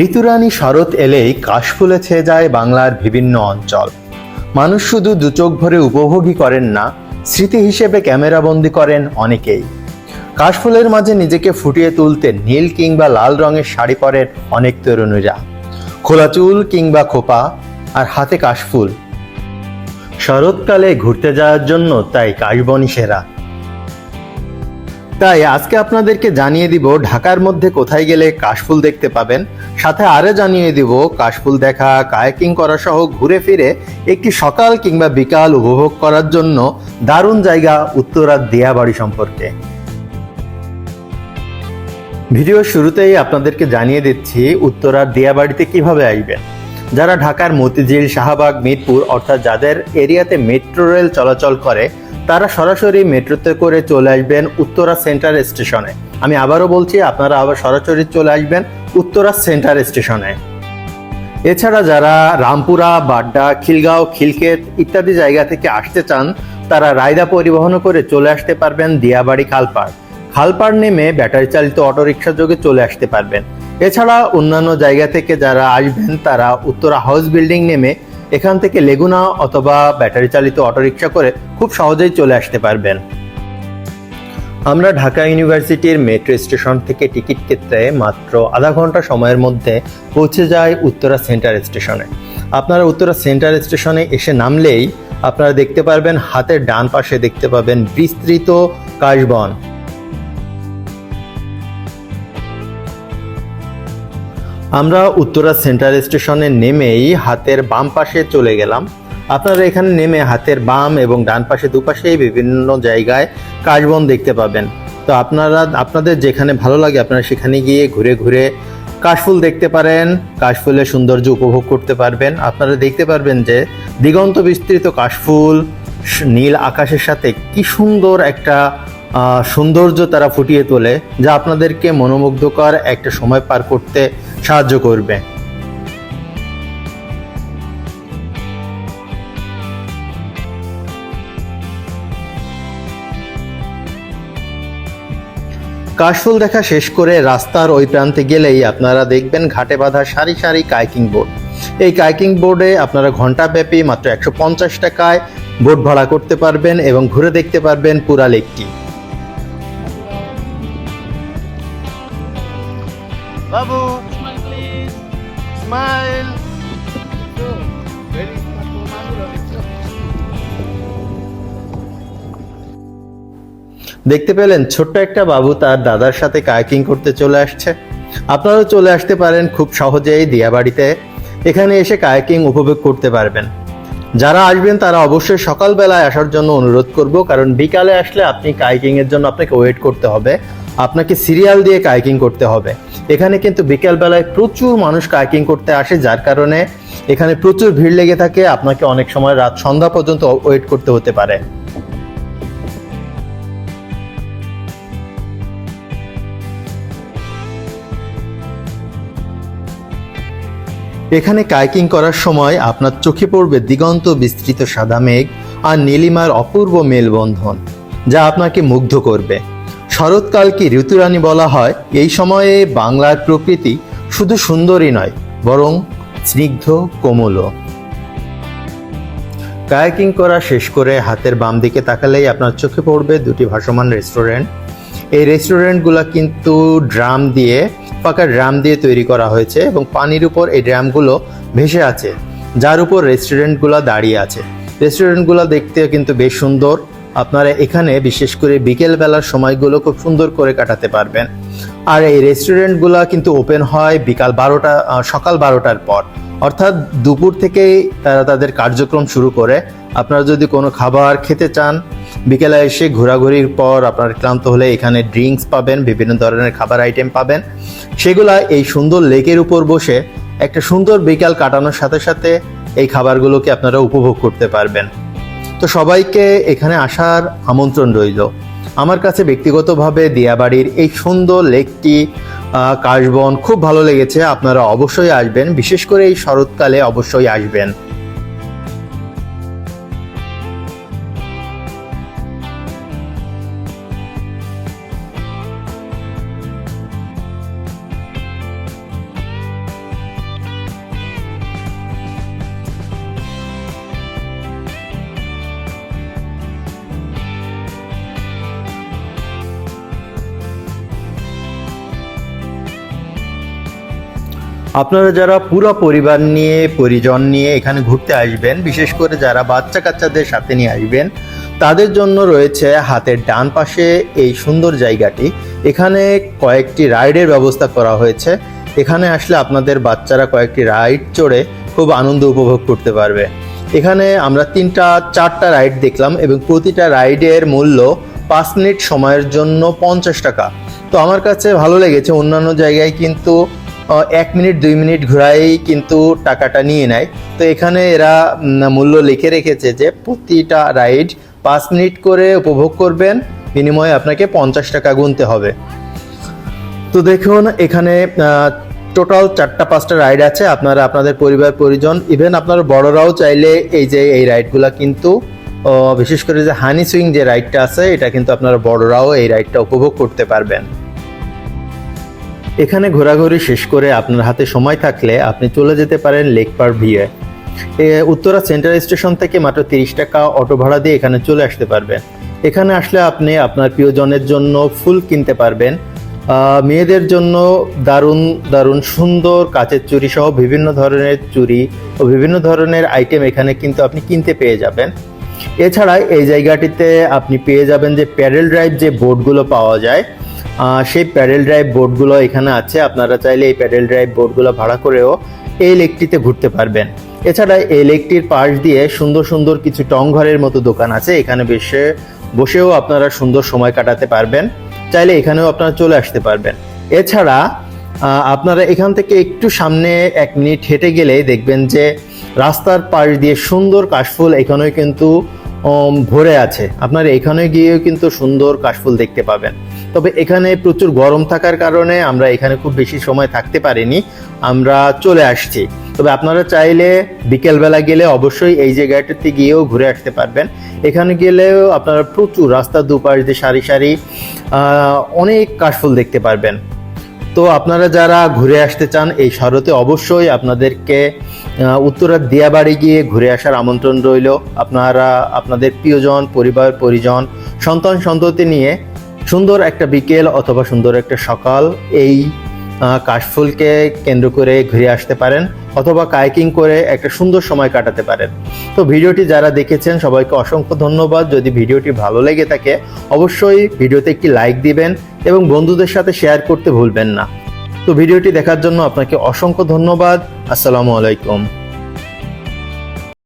ঋতুরানী শরৎ এলেই কাশফুলে ছেয়ে যায় বাংলার বিভিন্ন অঞ্চল। মানুষ শুধু দুচোখ ভরে উপভোগই করেন না, স্মৃতি হিসেবে ক্যামেরাবন্দি করেন অনেকেই। কাশফুলের মাঝে নিজেকে ফুটিয়ে তুলতে নীল কিংবা লাল রঙের শাড়ি পরেন অনেক তরুণীরা। খোলা চুল কিংবা খোপা আর হাতে কাশফুল। শরৎকালে ঘুরতে যাওয়ার জন্য তাই কাশবনই সেরা। তাই আজকে আপনাদেরকে জানিয়ে দিব ঢাকার মধ্যে কোথায় গেলে কাশফুল দেখতে পাবেন। সাথে আরও জানিয়ে দিব কাশফুল দেখা, কায়াকিং করা সহ ঘুরে ফিরে একটি সকাল কিংবা বিকাল উপভোগ করার জন্য দারুণ জায়গা উত্তরার দিয়াবাড়ি সম্পর্কে। ভিডিও শুরুতেই আপনাদেরকে জানিয়ে দিচ্ছি উত্তরার দিয়াবাড়িতে কীভাবে আসবেন যারা ঢাকার মতিঝিল, শাহবাগ, মিরপুর অর্থাৎ যাদের এরিয়াতে মেট্রো রেল চলাচল করে তারা সরাসরি মেট্রোতে করে চলে আসবেন উত্তরা সেন্টার স্টেশনে। আমি আবারও বলছি, আপনারা আবার সরাসরি চলে আসবেন উত্তরা সেন্টার স্টেশনে। এছাড়া যারা রামপুরা, বাড্ডা, খিলগাঁও খিলকেত ইত্যাদি জায়গা থেকে আসতে চান, তারা রায়দা পরিবহন করে চলে আসতে পারবেন দিয়াবাড়ি খালপাড়। খালপাড় নেমে ব্যাটারি চালিত অটোরিকশা যোগে চলে আসতে পারবেন। এছাড়া অন্যান্য জায়গা থেকে যারা আসবেন, তারা উত্তরা হাউস বিল্ডিং নেমে এখান থেকে লেগুনা অথবা ব্যাটারি চালিত অটোরিকশা করে খুব সহজেই চলে আসতে পারবেন। আমরা ঢাকা ইউনিভার্সিটির মেট্রো স্টেশন থেকে টিকিট কেটে মাত্র আধা ঘণ্টা সময়ের মধ্যে পৌঁছে যায় উত্তরা সেন্টার স্টেশনে। আপনারা উত্তরা সেন্টার স্টেশনে এসে নামলেই আপনারা দেখতে পারবেন, হাতের ডান পাশে দেখতে পাবেন বিস্তৃত কাশবন। আমরা উত্তরা সেন্ট্রাল স্টেশনে নেমেই হাতের বাম পাশে চলে গেলাম। আপনারা এখানে নেমে হাতের বাম এবং ডান পাশে দুপাশেই বিভিন্ন জায়গায় কাশবন দেখতে পাবেন। তো আপনারা, আপনাদের যেখানে ভালো লাগে আপনারা সেখানে গিয়ে ঘুরে ঘুরে কাশফুল দেখতে পারেন, কাশফুলের সৌন্দর্য উপভোগ করতে পারবেন। আপনারা দেখতে পারবেন যে দিগন্ত বিস্তৃত কাশফুল নীল আকাশের সাথে কি সুন্দর একটা সৌন্দর্য তারা ফুটিয়ে তোলে, যা আপনাদেরকে মনোমুগ্ধকর একটা সময় পার করতে সাহায্য করবে। কাশফুল দেখা শেষ করে রাস্তার ওই প্রান্তে গেলেই আপনারা দেখবেন ঘাটে বাঁধা সারি সারি কাইকিং বোর্ড। এই কাইকিং বোর্ডে আপনারা ঘন্টাব্যাপী মাত্র একশো পঞ্চাশ টাকায় বোট ভাড়া করতে পারবেন এবং ঘুরে দেখতে পারবেন পুরা লেকটি। বাবু স্মাইল দেখতে পেলেন ছোট্ট একটা বাবু তার দাদার সাথে কায়াকিং করতে চলে আসছে। আপনারাও চলে আসতে পারেন খুব সহজেই দিয়াবাড়িতে। এখানে এসে কায়াকিং উপভোগ করতে পারবেন। যারা আসবেন, তারা অবশ্যই সকালবেলায় আসার জন্য অনুরোধ করব, কারণ বিকালে আসলে আপনি কাইকিং এর জন্য আপনাকে ওয়েট করতে হবে। আপনাকে সিরিয়াল দিয়ে কাইকিং করতে হবে। এখানে কিন্তু বিকালবেলায় প্রচুর মানুষ কাইকিং করতে আসে, যার কারণে এখানে প্রচুর ভিড় লেগে থাকে। আপনাকে অনেক সময় রাত সন্ধ্যা পর্যন্ত ওয়েট করতে হতে পারে। এখানে কাইকিং করার সময় আপনার চোখে পড়বে দিগন্ত বিস্তৃত সাদা মেঘ আর নীলিমার অপূর্ব মেলবন্ধন, যা আপনাকে মুগ্ধ করবে। শরৎকালকে ঋতুরানী বলা হয়। এই সময়ে বাংলার প্রকৃতি শুধু সুন্দরই নয়, বরং স্নিগ্ধ কোমলও কায়াকিং করা শেষ করে হাতের বাম দিকে তাকালেই আপনার চোখে পড়বে দুটি ভাসমান রেস্টুরেন্ট। এই রেস্টুরেন্টগুলো কিন্তু ড্রাম দিয়ে, পাকা ড্রাম দিয়ে তৈরি করা হয়েছে এবং পানির উপর এই ড্রামগুলো ভেসে আছে, যার উপর রেস্টুরেন্টগুলো দাঁড়িয়ে আছে। রেস্টুরেন্টগুলো দেখতে কিন্তু বেশ সুন্দর। আপনারা এখানে বিশেষ করে বিকেল বেলার সময়গুলো খুব সুন্দর করে কাটাতে পারবেন। আর এই রেস্টুরেন্টগুলো কিন্তু ওপেন হয় বিকাল বারোটা সকাল বারোটার পর। অর্থাৎ দুপুর থেকেই তারা তাদের কার্যক্রম শুরু করে। আপনারা যদি কোনো খাবার খেতে চান বিকেলে এসে ঘোরাঘুরির পর আপনার ক্লান্ত হলে এখানে ড্রিঙ্কস পাবেন, বিভিন্ন ধরনের খাবার আইটেম পাবেন। সেগুলা এই সুন্দর লেকের উপর বসে একটা সুন্দর বিকাল কাটানোর সাথে সাথে এই খাবারগুলোকে আপনারা উপভোগ করতে পারবেন। তো সবাইকে এখানে আসার আমন্ত্রণ রইল। আমার কাছে ব্যক্তিগতভাবে দিয়াবাড়ির এই সুন্দর লেকটি কাশবন খুব ভালো লেগেছে। আপনারা অবশ্যই আসবেন। বিশেষ করে এই শরৎকালে অবশ্যই আসবেন। আপনারা যারা পুরো পরিবার নিয়ে, পরিজন নিয়ে এখানে ঘুরতে আসবেন, বিশেষ করে যারা বাচ্চা কাচ্চাদের সাথে নিয়ে আসবেন, তাদের জন্য রয়েছে হাতের ডান পাশে এই সুন্দর জায়গাটি। এখানে কয়েকটি রাইডের ব্যবস্থা করা হয়েছে। এখানে আসলে আপনাদের বাচ্চারা কয়েকটি রাইড চড়ে খুব আনন্দ উপভোগ করতে পারবে। এখানে আমরা তিনটা, চারটা রাইড দেখলাম এবং প্রতিটা রাইডের মূল্য পাঁচ মিনিট সময়ের জন্য পঞ্চাশ টাকা। তো আমার কাছে ভালো লেগেছে। অন্যান্য জায়গায় কিন্তু এক মিনিট, দুই মিনিট ঘোরাই কিন্তু টাকাটা নিয়ে নেয়। তো এখানে এরা মূল্য লিখে রেখেছে যে প্রতিটা রাইড পাঁচ মিনিট করে উপভোগ করবেন, বিনিময়ে আপনাকে পঞ্চাশ টাকা গুনতে হবে। তো দেখুন, এখানে টোটাল চারটা, পাঁচটা রাইড আছে। আপনারা, আপনাদের পরিবার, পরিজন, ইভেন আপনারা বড়রাও চাইলে এই যে, এই রাইডগুলো কিন্তু বিশেষ করে যে হানি সুইং যে রাইডটা আছে, এটা কিন্তু আপনারা বড়রাও এই রাইডটা উপভোগ করতে পারবেন। এখানে ঘোরাঘুরি শেষ করে আপনার হাতে সময় থাকলে আপনি চলে যেতে পারেন লেক পার এ, উত্তরা সেন্ট্রাল স্টেশন থেকে মাত্র তিরিশ টাকা অটো ভাড়া দিয়ে এখানে চলে আসতে পারবেন। এখানে আসলে আপনি আপনার প্রিয়জনের জন্য ফুল কিনতে পারবেন। মেয়েদের জন্য দারুণ দারুণ সুন্দর কাচের চুড়ি সহ বিভিন্ন ধরনের চুরি ও বিভিন্ন ধরনের আইটেম এখানে কিন্তু আপনি কিনতে পেয়ে যাবেন। এছাড়া এই জায়গাটিতে আপনি পেয়ে যাবেন যে প্যাডেল ড্রাইভ যে বোর্ডগুলো পাওয়া যায় সেই প্যাডেল ড্রাইভ বোর্ডগুলো এখানে আছে। আপনারা চাইলে এই প্যাডেল ড্রাইভ বোর্ডগুলো ভাড়া করেও এই লেকটিতে ঘুরতে পারবেন। এছাড়া এই লেকটির পাশ দিয়ে সুন্দর সুন্দর কিছু টং ঘরের মতো দোকান আছে। এখানে বসে, বসেও আপনারা সুন্দর সময় কাটাতে পারবেন। চাইলে এখানেও আপনারা চলে আসতে পারবেন। এছাড়া আপনারা এখান থেকে একটু সামনে এক মিনিট হেঁটে গেলে দেখবেন যে রাস্তার পাশ দিয়ে সুন্দর কাশফুল এখানেও কিন্তু ভরে আছে। আপনারা এখানে গিয়েও কিন্তু সুন্দর কাশফুল দেখতে পাবেন। তবে এখানে প্রচুর গরম থাকার কারণে আমরা এখানে খুব বেশি সময় থাকতে পারিনি, আমরা চলে আসছি। তবে আপনারা চাইলে বিকেলবেলা গেলে অবশ্যই এই জায়গাটাতে গিয়েও ঘুরে আসতে পারবেন। এখানে গেলেও আপনারা প্রচুর রাস্তার দুপাশ দিয়ে সারি সারি অনেক কাশফুল দেখতে পারবেন। তো আপনারা যারা ঘুরে আসতে চান এই শরতে অবশ্যই আপনাদেরকে উত্তরার দিয়াবাড়ি গিয়ে ঘুরে আসার আমন্ত্রণ রইল। আপনারা, আপনাদের প্রিয়জন, পরিবার, পরিজন সন্তান সন্ততি নিয়ে সুন্দর একটা বিকেল অথবা সুন্দর একটা সকাল এই কাশফুলকে কেন্দ্র করে ঘুরে আসতে পারেন অথবা কাইকিং করে একটা সুন্দর সময় কাটাতে পারেন। তো ভিডিওটি যারা দেখেছেন, সবাইকে অসংখ্য ধন্যবাদ। যদি ভিডিওটি ভালো লেগে থাকে, অবশ্যই ভিডিওতে একটি লাইক দিবেন এবং বন্ধুদের সাথে শেয়ার করতে ভুলবেন না। তো ভিডিওটি দেখার জন্য আপনাকে অসংখ্য ধন্যবাদ। আসসালামু আলাইকুম।